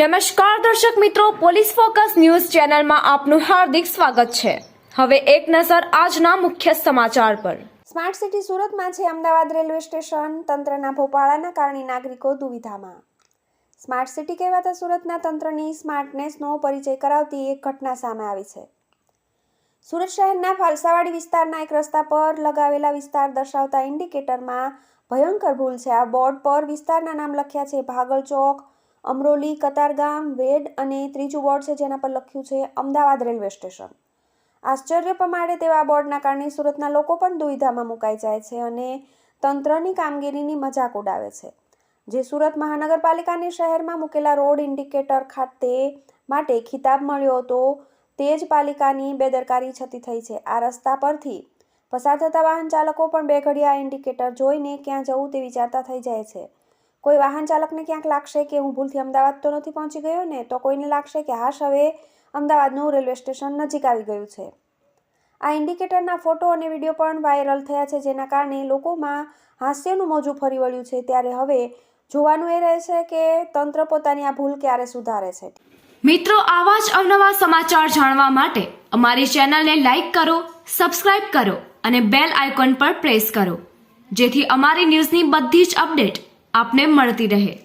નમસ્કાર દર્શક મિત્રો, પોલીસ ફોકસ ન્યૂઝ ચેનલમાં આપનું હાર્દિક સ્વાગત છે. હવે એક નજર આજના મુખ્ય સમાચાર પર. સ્માર્ટ સિટી સુરતમાં છે અમદાવાદ રેલવે સ્ટેશન, તંત્રના ભોપાળાના કારણે નાગરિકો દુવિધામાં. સ્માર્ટ સિટી કહેવાતા સુરતના તંત્રની સ્માર્ટનેસનો પરિચય કરાવતી એક ઘટના સામે આવી છે. સુરત શહેરના ફાલસાવાડી વિસ્તારના એક રસ્તા પર લગાવેલા વિસ્તાર દર્શાવતા ઇન્ડિકેટરમાં ભયંકર ભૂલ છે. આ બોર્ડ પર વિસ્તારના નામ લખ્યા છે ભાગલ ચોક અમરોલી, કતારગામ, વેડ અને ત્રીજું બોર્ડ છે જેના પર લખ્યું છે અમદાવાદ રેલવે સ્ટેશન. આશ્ચર્ય પ્રમાણે તેવા બોર્ડના કારણે સુરતના લોકો પણ દુવિધામાં મુકાઈ જાય છે અને તંત્રની કામગીરીની મજાક ઉડાવે છે. જે સુરત મહાનગરપાલિકાની શહેરમાં મૂકેલા રોડ ઇન્ડિકેટર ખાતે માટે ખિતાબ મળ્યો હતો, તે જ પાલિકાની બેદરકારી છતી થઈ છે. આ રસ્તા પરથી પસાર થતા વાહન ચાલકો પણ બે ઘડી ઇન્ડિકેટર જોઈને ક્યાં જવું તે વિચારતા થઈ જાય છે. કોઈ વાહન ચાલકને ક્યાંક લાગશે કે હું ભૂલથી અમદાવાદ તો નથી પહોંચી ગયો ને, તો કોઈને લાગશે કે હાશ હવે અમદાવાદનું રેલવે સ્ટેશન નજીક આવી ગયું છે. આ ઇન્ડિકેટરના ફોટો અને વીડિયો પણ વાયરલ થયા છે, જેના કારણે લોકોમાં હાસ્યનું મોજું ફરી વળ્યું છે. ત્યારે હવે જોવાનું એ રહે છે કે તંત્ર પોતાની આ ભૂલ ક્યારે સુધારે છે. મિત્રો, આવા જ અવનવા સમાચાર જાણવા માટે અમારી ચેનલને લાઈક કરો, સબસ્ક્રાઇબ કરો અને બેલ આઇકોન પર પ્રેસ કરો, જેથી અમારી ન્યૂઝની બધી જ અપડેટ આપને મળતી રહે.